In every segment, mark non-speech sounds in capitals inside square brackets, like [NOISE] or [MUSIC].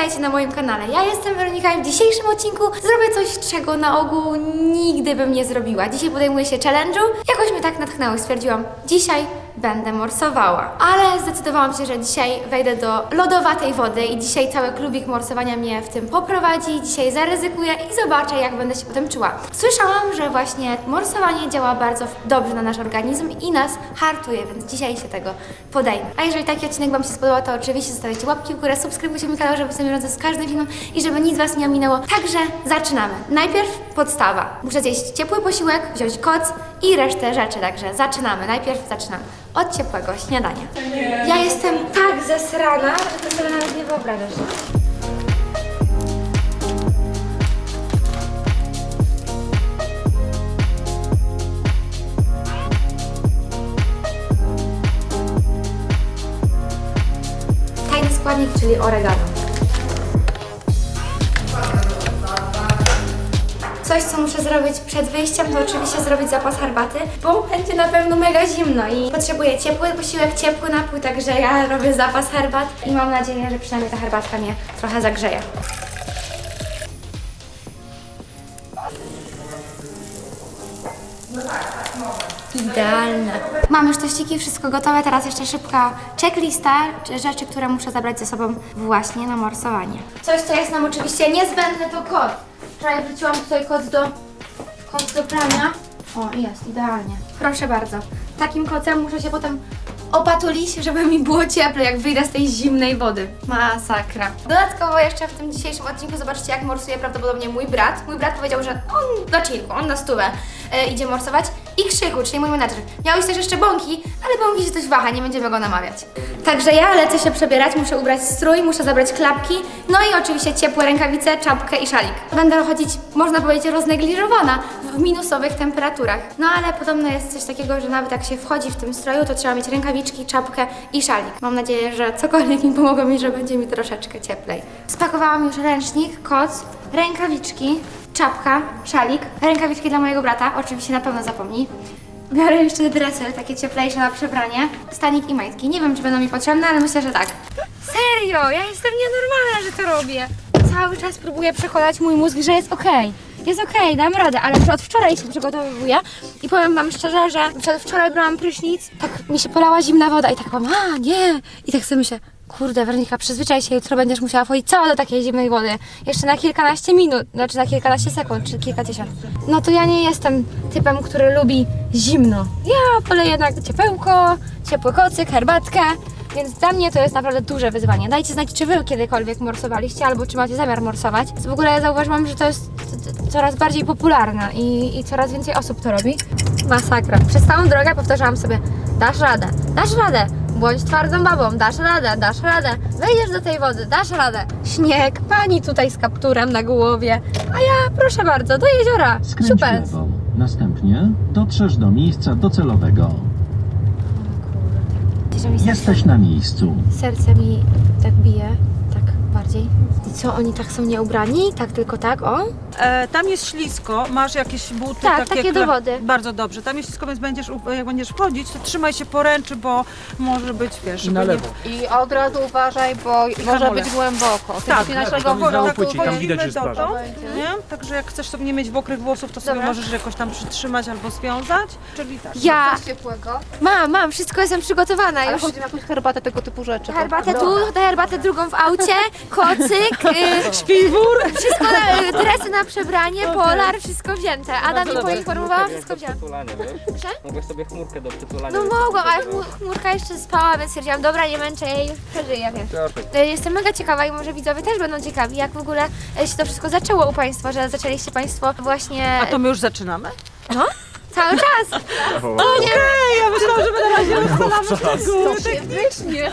witajcie na moim kanale. Ja jestem Weronika i w dzisiejszym odcinku zrobię coś, czego na ogół nigdy bym nie zrobiła. Dzisiaj podejmuję się challenge'u. Jakoś mnie tak natchnęło i stwierdziłam, dzisiaj będę morsowała. Ale zdecydowałam się, że dzisiaj wejdę do lodowatej wody i dzisiaj cały klubik morsowania mnie w tym poprowadzi. Dzisiaj zaryzykuję i zobaczę, jak będę się potem czuła. Słyszałam, że właśnie morsowanie działa bardzo dobrze na nasz organizm i nas hartuje, więc dzisiaj się tego podejmę. A jeżeli taki odcinek Wam się spodobał, to oczywiście zostawicie łapki w górę, subskrybujcie mój kanał, żeby być na z każdym filmem i żeby nic Was nie ominęło. Także zaczynamy. Najpierw podstawa. Muszę zjeść ciepły posiłek, wziąć koc i resztę rzeczy, także zaczynamy. Najpierw zaczynamy od ciepłego śniadania. Ja jestem tak zesrana, że to sobie nawet nie wyobrażasz. Tajny składnik, czyli oregano. Coś, co muszę zrobić przed wyjściem, to oczywiście zrobić zapas herbaty, bo będzie na pewno mega zimno i potrzebuję ciepły posiłek, ciepły napój, także ja robię zapas herbat i mam nadzieję, że przynajmniej ta herbatka mnie trochę zagrzeje. Idealne. Mam już tościki, wszystko gotowe, teraz jeszcze szybka checklista czy rzeczy, które muszę zabrać ze sobą właśnie na morsowanie. Coś, co jest nam oczywiście niezbędne, to kot. Wczoraj wrzuciłam tutaj kot do, kot do prania. O, jest, idealnie. Proszę bardzo. Takim kocem muszę się potem opatulić, żeby mi było cieplej, jak wyjdę z tej zimnej wody. Masakra. Dodatkowo jeszcze w tym dzisiejszym odcinku zobaczycie, jak morsuje prawdopodobnie mój brat. Mój brat powiedział, że on na chillku, on na stówę e, idzie morsować. I Krzychu, czyli mój menadżer. Miałeś też jeszcze Bąki, ale Bąki się coś waha, nie będziemy go namawiać. Także ja lecę się przebierać, muszę ubrać strój, muszę zabrać klapki, no i oczywiście ciepłe rękawice, czapkę i szalik. Będę chodzić, można powiedzieć, roznegliżowana w minusowych temperaturach. No ale podobno jest coś takiego, że nawet jak się wchodzi w tym stroju, to trzeba mieć rękawiczki, czapkę i szalik. Mam nadzieję, że cokolwiek mi pomogło mi, że będzie mi troszeczkę cieplej. Spakowałam już ręcznik, koc, rękawiczki, czapka, szalik, rękawiczki dla mojego brata, oczywiście na pewno zapomnij. Biorę jeszcze dresy, takie cieplejsze na przebranie, stanik i majtki. Nie wiem, czy będą mi potrzebne, ale myślę, że tak. Serio, ja jestem nienormalna, że to robię. Cały czas próbuję przekonać mój mózg, że jest okej. Jest okej, dam radę, ale od wczoraj się przygotowuję i powiem wam szczerze, że wczoraj brałam prysznic, tak mi się polała zimna woda i tak powiem, a nie, i tak sobie myślę, kurde Weronika, przyzwyczaj się, jutro będziesz musiała wchodzić cała do takiej zimnej wody, jeszcze na kilkanaście minut, znaczy na kilkanaście sekund, czy kilkadziesiąt. No to ja nie jestem typem, który lubi zimno. Ja wolę jednak ciepełko, ciepły kocyk, herbatkę, więc dla mnie to jest naprawdę duże wyzwanie. Dajcie znać, czy wy kiedykolwiek morsowaliście, albo czy macie zamiar morsować. W ogóle ja zauważyłam, że to jest coraz bardziej popularne i, i coraz więcej osób to robi. Masakra. Przez całą drogę powtarzałam sobie, dasz radę, dasz radę, bądź twardą babą, dasz radę, dasz radę, wejdziesz do tej wody, dasz radę. Śnieg, pani tutaj z kapturem na głowie, a ja, proszę bardzo, do jeziora, Skręć super. lewo. Następnie dotrzesz do miejsca docelowego. Jesteś na miejscu. Serce mi tak bije, bardziej. I co, oni tak są nieubrani? Tak tylko tak, o? E, tam jest ślisko, masz jakieś buty Tak, takie do wody. Bardzo dobrze. Tam jest ślisko, więc będziesz, u- jak będziesz wchodzić, to trzymaj się poręczy, bo może być, wiesz, żeby na nie- lewo. I od razu uważaj, bo może hamulec. być głęboko. Ty Tak, tak, tak, naszego tak, wora- tak, płyci, tam wchodzimy widać, że jest dotąd, plaża. nie? Także jak chcesz sobie nie mieć mokrych włosów, to sobie Dobra. możesz jakoś tam przytrzymać albo związać. Czyli tak. Ja Coś ciepłego. mam, mam, wszystko jestem przygotowana Ale już. chodzi na jakąś herbatę tego typu rzeczy. Herbatę tu, tę herbatę drugą w aucie, kocyk, y, [LAUGHS] Śpiwór! wszystko, na, y, dresy na przebranie, polar, wszystko wzięte. Ada mi No to poinformowała, chmurkę wszystko wzięłam. Proszę? Mogłeś sobie chmurkę do przytulania. No mogłam, ale chmu- chmurka jeszcze spała, więc stwierdziłam, dobra, nie męczę jej, przeżyję, wiesz. Y, Jestem mega ciekawa i może widzowie też będą ciekawi, jak w ogóle y, się to wszystko zaczęło u Państwa, że zaczęliście Państwo właśnie... A to my już zaczynamy? No, cały czas. Okej, ja myślałam, że my na razie ustalamy szczegóły.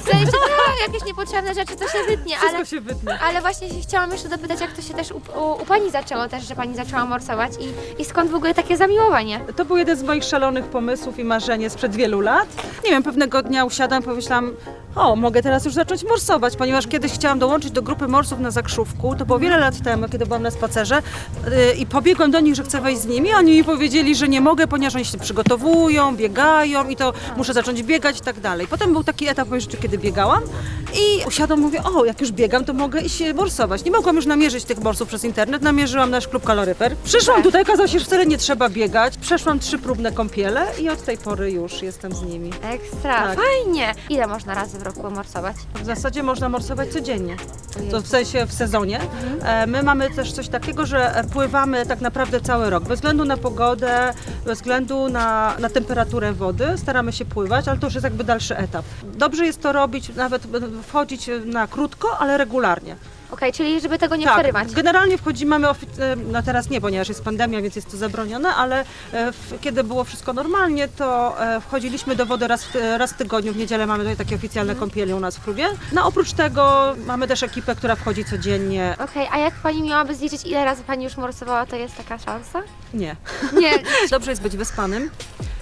W sensie, tak, jakieś niepotrzebne rzeczy, to się wytnie, ale... Wszystko się wytnie. Ale właśnie się chciałam jeszcze dopytać, jak to się też u, u, u Pani zaczęło też, że Pani zaczęła morsować i, i skąd w ogóle takie zamiłowanie? To był jeden z moich szalonych pomysłów i marzeń sprzed wielu lat. Nie wiem, pewnego dnia usiadłam i pomyślałam, O, mogę teraz już zacząć morsować, ponieważ kiedyś chciałam dołączyć do grupy morsów na Zakrzówku. To było wiele lat temu, kiedy byłam na spacerze yy, i pobiegłam do nich, że chcę wejść z nimi. Oni mi powiedzieli, że nie mogę, ponieważ oni się przygotowują, biegają i to muszę zacząć biegać i tak dalej. Potem był taki etap mojej życia, kiedy biegałam i usiadłam, mówię, o, jak już biegam, to mogę iść się morsować. Nie mogłam już namierzyć tych morsów przez internet, namierzyłam nasz klub kaloryfer. Przyszłam tutaj, okazało się, że wcale nie trzeba biegać. Przeszłam trzy próbne kąpiele i od tej pory już jestem z nimi. Ekstra, Tak. fajnie. Ile można razy w roku morsować? W zasadzie można morsować codziennie. To w sensie w sezonie. E, My mamy też coś takiego, że pływamy tak naprawdę cały rok. Bez względu na pogodę, bez względu na, na temperaturę wody, staramy się pływać, ale to już jest jakby dalszy etap. Dobrze jest to robić, nawet wchodzić na krótko, ale regularnie. Okej, czyli żeby tego nie tak, przerywać. generalnie wchodzimy, mamy, ofi- e, no teraz nie, ponieważ jest pandemia, więc jest to zabronione, ale e, w, kiedy było wszystko normalnie, to e, wchodziliśmy do wody raz w, raz w tygodniu, w niedzielę mamy tutaj takie oficjalne kąpiele u nas w klubie. No oprócz tego mamy też ekipę, która wchodzi codziennie. Okej, a jak pani miałaby zliczyć, ile razy pani już morsowała, to jest taka szansa? Nie. Nie. [LAUGHS] Dobrze jest być wyspanym,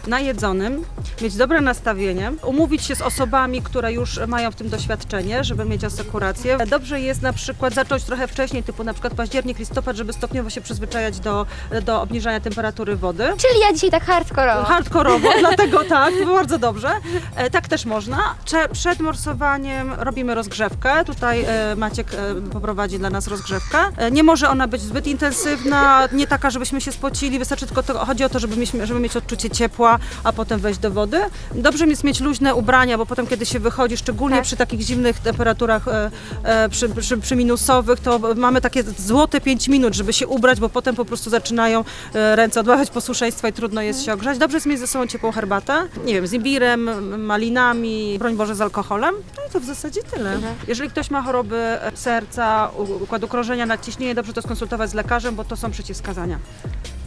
najedzonym, mieć dobre nastawienie, umówić się z osobami, które już mają w tym doświadczenie, żeby mieć asekurację. Dobrze jest na przykład zacząć trochę wcześniej, typu na przykład październik, listopad, żeby stopniowo się przyzwyczajać do, do obniżania temperatury wody. Czyli ja dzisiaj tak hardkorowo. Hardkorowo, [LAUGHS] dlatego tak, bardzo dobrze. E, tak też można. Przed morsowaniem robimy rozgrzewkę. Tutaj e, Maciek e, poprowadzi dla nas rozgrzewkę. E, nie może ona być zbyt intensywna, nie taka, żebyśmy się spocili. Wystarczy tylko to, chodzi o to, żeby mieć, żeby mieć odczucie ciepła, a potem wejść do wody. Dobrze jest mieć luźne ubrania, bo potem kiedy się wychodzi, szczególnie Tak. przy takich zimnych temperaturach, e, e, przy, przy, przy minusowych, to mamy takie złote 5 minut, żeby się ubrać, bo potem po prostu zaczynają e, ręce odmawiać posłuszeństwa i trudno jest się ogrzać. Dobrze jest mieć ze sobą ciepłą herbatę, nie wiem, z imbirem, malinami, broń Boże z alkoholem. To w zasadzie tyle. Jeżeli ktoś ma choroby e, serca, układu krążenia, nadciśnienie, dobrze to skonsultować z lekarzem, bo to są przeciwwskazania.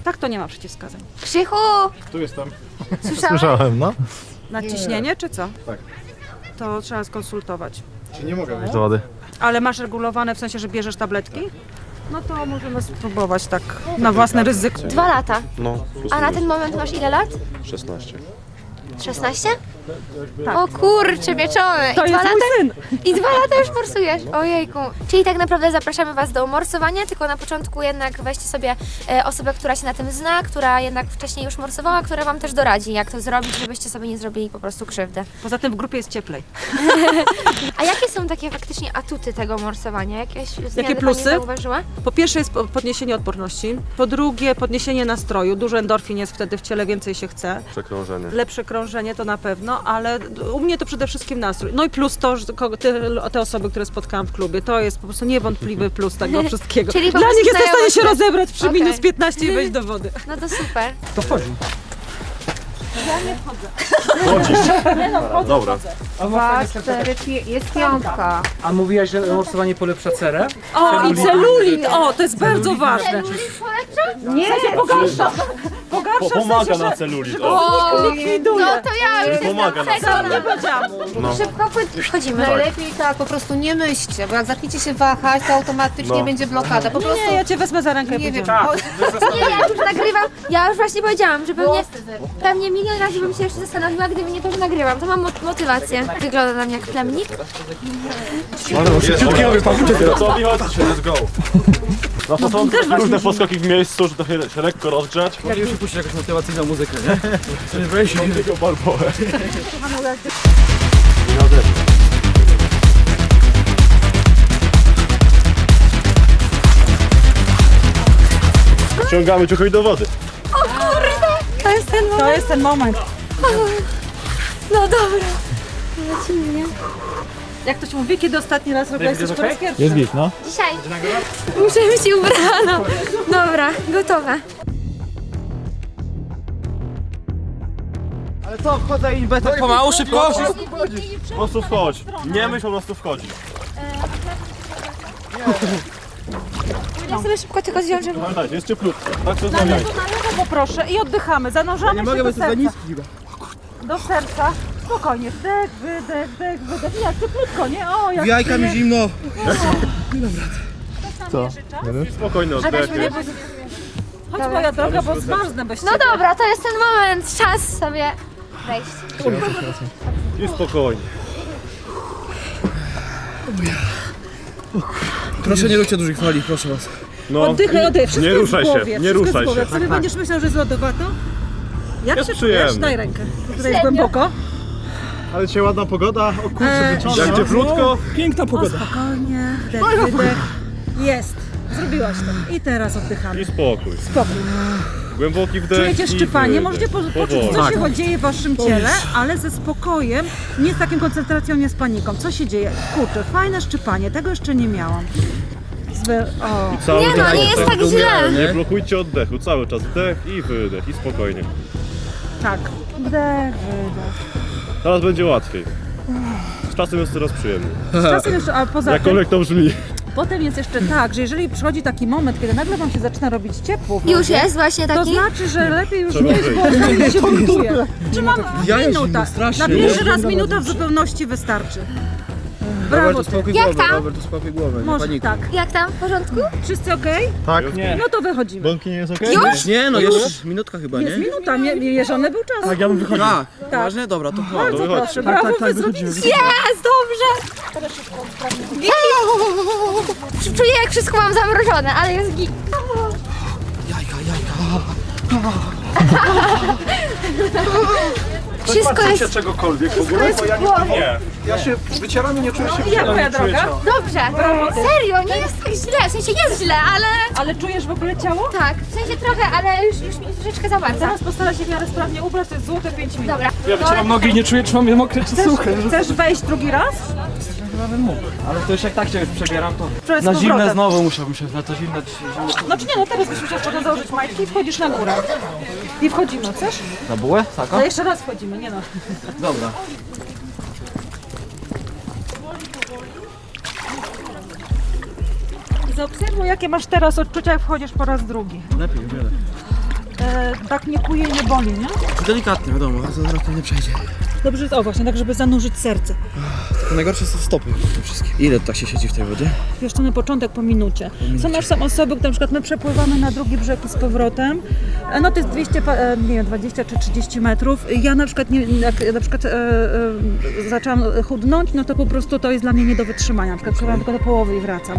Tak to nie ma przeciwwskazań. Krzychu! Tu jestem. Słyszałeś? Słyszałem, no. Nadciśnienie czy co? Tak. To trzeba skonsultować. Czy nie mogę do wody? Ale masz regulowane w sensie, że bierzesz tabletki? No to możemy spróbować tak na własne ryzyko. Dwa lata. No, plus A na minus ten moment masz ile lat? 16. 16? O kurczę, wieczone. To I dwa jest lata? mój syn! I dwa lata już morsujesz. Ojejku. Czyli tak naprawdę zapraszamy Was do morsowania, tylko na początku jednak weźcie sobie e, osobę, która się na tym zna, która jednak wcześniej już morsowała, która Wam też doradzi, jak to zrobić, żebyście sobie nie zrobili po prostu krzywdy. Poza tym w grupie jest cieplej. [LAUGHS] A jakie są takie faktycznie atuty tego morsowania? Jakieś zmiany plusy? Pani zauważyła? Po pierwsze jest po- podniesienie odporności, po drugie podniesienie nastroju, dużo endorfin jest wtedy w ciele, więcej się chce. Przekrążenie. Lepsze krążenie to na pewno, ale u mnie to przede wszystkim nastrój. No i plus to, że te, te osoby, które spotkałam w klubie, to jest po prostu niewątpliwy [LAUGHS] plus tego wszystkiego. Czyli po Dla prostu nich jest w stanie się znajomość- rozebrać przy Okej. minus 15 i wejść do wody. No to super. [LAUGHS] Dobra. Jest piątka. A mówiłaś, że morsowanie polepsza cerę? O, i celulit! O, to jest bardzo ważne. Nie, Pogarsza, pogarsza Pomaga na celulit. O, O, likwiduje. no to ja już jestem pomaga na przekonana. No. Szybko wchod- wchodzimy. najlepiej tak, po prostu nie myślcie, bo jak zaczniecie się wahać, to automatycznie No. będzie blokada. Po prostu Nie, ja cię wezmę za rękę nie wiem. pójdziemy. o- [LAUGHS] Nie, ja już nagrywam. Ja już właśnie powiedziałam, że pewnie, pewnie milion razy bym się jeszcze zastanowiła, gdyby nie to, że nagrywam. To mam mot- motywację. Wygląda na mnie jak plemnik. Szybciutki robię, pan Co mi chodzi? Let's go. Na początku różne podskoki w miejscu, żeby trochę się lekko rozgrzać. Jak już puścić jakąś motywacyjną muzykę, nie? [LAUGHS] To nie weź się. Tego barbołę. Wciągamy [LAUGHS] ciuchy do wody. To jest ten To moment. jest ten moment. No dobra. Lecimy, nie? Jak to się mówi, kiedy ostatni raz robiłaś coś po raz pierwszy? Jest git, no. Dzisiaj. Muszę być ubrana. Dobra, gotowe. Ale co, wchodzę i będę pomału, szybko? Po prostu wchodź. Nie myśl, po prostu wchodź. Ja sobie szybko tylko zwiążę. Pamiętajcie, jest cieplutko. Tak to zmawiajcie. Na lewo poproszę i oddychamy, zanurzamy się do serca. Do serca. Spokojnie, wdech, wydech, wdech, wydech. Jak cieplutko, nie? O, jak Jajka mi zimno. Spokojny oddech. Chodź moja droga, bo zmarznę bez No ciebie. dobra, to jest ten moment. Czas sobie wejść. I spokojnie. Proszę nie róbcie dużych fali, proszę was. No, Oddychaj, oddychaj, wszystko nie jest ruszaj w głowie, się, nie wszystko jest ruszaj w głowie. się. Jak sobie będziesz myślał, że jest lodowato, jak Jest się czujesz? przyjemnie. Daj rękę. Tutaj jest głęboko. Ale dzisiaj ładna pogoda, o kurczę, Eee. Jak cieplutko, Piękna O, pogoda. spokojnie, wdech, wydech. Jest. Zrobiłaś to. I teraz oddychamy. i spokój. Spokój. Głęboki wdech Czujecie i szczypanie, wydech. możecie po, poczuć, Powoli. co się dzieje w waszym ciele, ale ze spokojem, nie z taką koncentracją, nie z paniką. Co się dzieje? Kurczę, fajne szczypanie, tego jeszcze nie miałam. Zwe... O. Cały Nie no, czas nie jest oddech. tak źle. Nie blokujcie oddechu, cały czas wdech i wydech i spokojnie. Tak. Wdech, wydech. Teraz będzie łatwiej. Z czasem jest coraz przyjemniej. Z czasem jeszcze, a poza tym, Jakkolwiek to brzmi. potem jest jeszcze tak, że jeżeli przychodzi taki moment, kiedy nagle wam się zaczyna robić ciepło, w Już jest właśnie To taki? znaczy, że lepiej już Trzeba mieć, wyjść. bo wtedy się buntuje. Trzymam jaja minuta. zimno, strasznie. Na pierwszy Nie? raz minuta w zupełności wystarczy. Brawo to ty. spokój Jak głowę, tam? Robert, to spokój głowę, nie Może panikuj. tak. Jak tam? W porządku? Wszyscy okej? Tak, Nie. No to wychodzimy. Bąki nie jest okej? Już? Nie, no jeszcze minutka chyba, Jest nie? minuta, mie- mierzony był czas. Tak, ja bym wychodził. Tak, ważne? Dobra, to chodź. Bardzo wychodź. proszę, brawo, wy zrobiliście. Jest, dobrze! Czuję jak wszystko mam zamrożone, ale jest git. Jajka, jajka. [LAUGHS] Wszystko jest, czegokolwiek w ogóle, jest w głowie. Nie. Ja się wycieram i nie czuję się Jak moja droga? Dobrze, serio, nie jest tak źle, w sensie jest źle, ale Ale czujesz w ogóle ciało? tak, w sensie trochę, ale już, już mi troszeczkę za bardzo. Zaraz postaraj się w miarę sprawnie ubrać, to jest złote 5 minut. Dobra. Ja wycieram nogi i nie czuję, czy mam je mokre, czy suche. Chcesz wejść drugi raz? Ale to już jak tak się już przebieram, to Wczoraj z na zimne powrotem. znowu musiałbym się, na to zimne, zimne. Znaczy nie, no teraz byś musiał potem założyć majtki i wchodzisz na górę. I wchodzimy, chcesz? Na bułę? Taka? No jeszcze raz wchodzimy, nie no. Dobra. I zaobserwuj, jakie masz teraz odczucia, jak wchodzisz po raz drugi. Lepiej, o wiele. E, tak nie kuje, nie boli, nie? Delikatnie, wiadomo, a to zaraz pewnie przejdzie. Dobrze, o właśnie, tak żeby zanurzyć serce. To najgorsze są stopy przede wszystkim. Ile tak się siedzi w tej wodzie? Wiesz, to na początek po minucie. Są masz są osoby, które na przykład my przepływamy na drugi brzeg i z powrotem. E, No to jest 200, pa- e, nie wiem, 20 czy 30 metrów. Ja na przykład, nie, jak na przykład e, e, zaczęłam chudnąć, no to po prostu to jest dla mnie nie do wytrzymania. Na przykład przepływam tylko do połowy i wracam.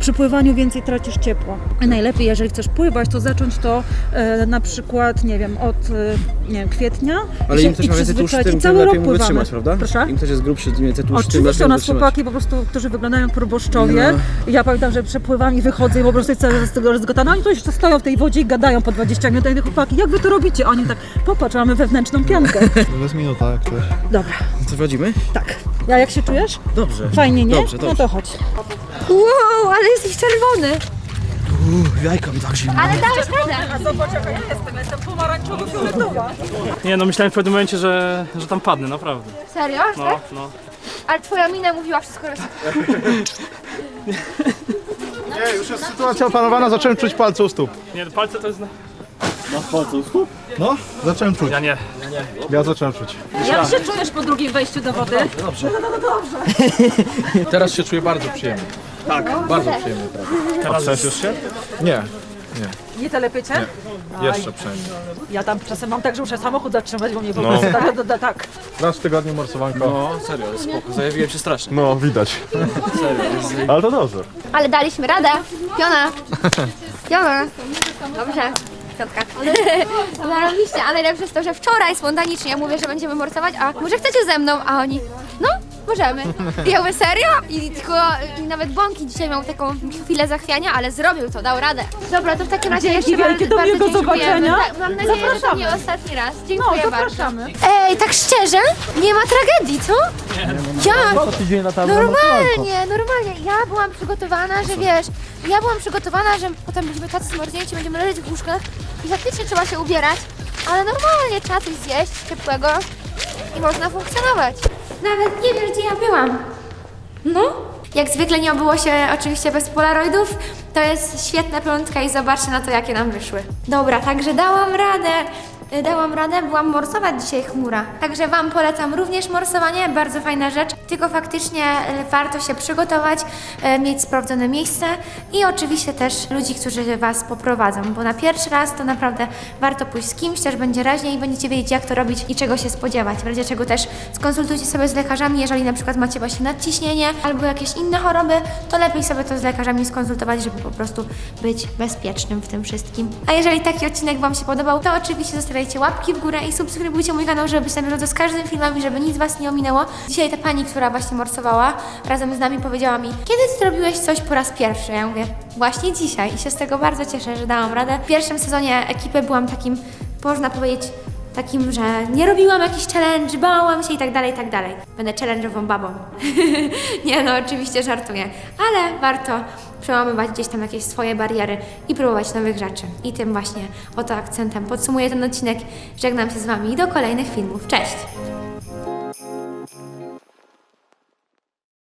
Przy pływaniu więcej tracisz ciepło. Najlepiej, jeżeli chcesz pływać, to zacząć to e, na przykład, nie wiem, od e, nie wiem, kwietnia. Ale i im ktoś i tym, I tym cały lepiej rok mu pływamy. wytrzymać, prawda? Proszę? Im ktoś jest grubszy, tym więcej tłuszczu, tym Oczywiście u nas chłopaki po prostu, którzy wyglądają jak proboszczowie. I Ja pamiętam, że przepływam i wychodzę i po prostu jestem z tego rozgotana. Oni to jeszcze stoją w tej wodzie i gadają po 20 minut. Ja chłopaki, jak wy to robicie? Oni tak, popatrz, mamy wewnętrzną piankę. To jest minuta, jak coś. Dobra, Co, wchodzimy? tak. A jak się czujesz? Dobrze. Fajnie, nie? Dobrze, No dobrze. to chodź. Wow, ale jesteś czerwony. Uuu, jajka mi tak zimno. Ale dałeś radę. A zobacz, jaka ja jestem. Jestem pomarańczowo-fioletowa. Nie no, myślałem w pewnym momencie, że, że tam padnę, naprawdę. Serio? No, no. Ale twoja mina mówiła wszystko roz... [LAUGHS] Nie, już jest sytuacja opanowana, zacząłem czuć palce u stóp. Nie, palce to jest... na- No, zacząłem czuć. Ja nie. Ja zacząłem czuć. Jak się czujesz po drugim wejściu do wody? Teraz się czuję bardzo przyjemnie. Tak, bardzo przyjemnie. A trzęsiesz się? Nie, Nie telepie cię? jeszcze przynajmniej. Ja tam czasem mam tak, że muszę samochód zatrzymać, bo mnie po No. prostu tak, tak, tak, tak. Raz w tygodniu morsowanko. No, serio, spoko. Zajawiłem się strasznie. No, widać. Ale to dobrze. Ale daliśmy radę. Piona. Piona. Dobrze. Piątka. [LAUGHS] Zarobiście, a najlepsze jest to, że wczoraj spontanicznie ja mówię, że będziemy morsować, a może chcecie ze mną? A oni, no, możemy. I ja mówię, serio? I tylko i nawet Bąki dzisiaj miał taką chwilę zachwiania, ale zrobił to, dał radę. Dobra, to w takim razie Dzięki jeszcze wielkie, bardzo, do miłego bardzo dziękujemy. zobaczenia. Tak, mam nadzieję, że to Zapraszamy. nie ostatni raz. No, Dziękuję bardzo. zapraszamy. Ej, tak szczerze, nie ma tragedii, co? Ja, Tydzień na normalnie, normalnie. Ja byłam przygotowana, że wiesz, ja byłam przygotowana, że potem będziemy tacy zmarznięci, będziemy leżeć w łóżkach i faktycznie trzeba się ubierać, ale normalnie trzeba coś zjeść ciepłego i można funkcjonować. Nawet nie wiesz, gdzie ja byłam. No. Jak zwykle nie obyło się oczywiście bez polaroidów. To jest świetna piątka i zobaczcie na to, jakie nam wyszły. Dobra, także dałam radę. Dałam radę, byłam morsować dzisiaj chmura. Także Wam polecam również morsowanie, bardzo fajna rzecz. Tylko faktycznie e, warto się przygotować, e, mieć sprawdzone miejsce i oczywiście też ludzi, którzy Was poprowadzą, bo na pierwszy raz to naprawdę warto pójść z kimś, też będzie raźniej i będziecie wiedzieć jak to robić i czego się spodziewać. W razie czego też skonsultujcie sobie z lekarzami, jeżeli na przykład macie właśnie nadciśnienie albo jakieś inne choroby, to lepiej sobie to z lekarzami skonsultować, żeby po prostu być bezpiecznym w tym wszystkim. A jeżeli taki odcinek Wam się podobał, to oczywiście zostawiajcie łapki w górę i subskrybujcie mój kanał, żeby być na bieżąco z każdym filmem i żeby nic Was nie ominęło. Dzisiaj ta pani, która właśnie morsowała razem z nami powiedziała mi, kiedy zrobiłeś coś po raz pierwszy? Ja mówię, właśnie dzisiaj i się z tego bardzo cieszę, że dałam radę. W pierwszym sezonie ekipy byłam takim, można powiedzieć, takim, że nie robiłam jakiś challenge, bałam się i tak dalej, i tak dalej. Będę challenge'ową babą. [LAUGHS] nie no, oczywiście żartuję, ale warto przełamywać gdzieś tam jakieś swoje bariery i próbować nowych rzeczy. I tym właśnie oto akcentem podsumuję ten odcinek. Żegnam się z Wami do kolejnych filmów. Cześć!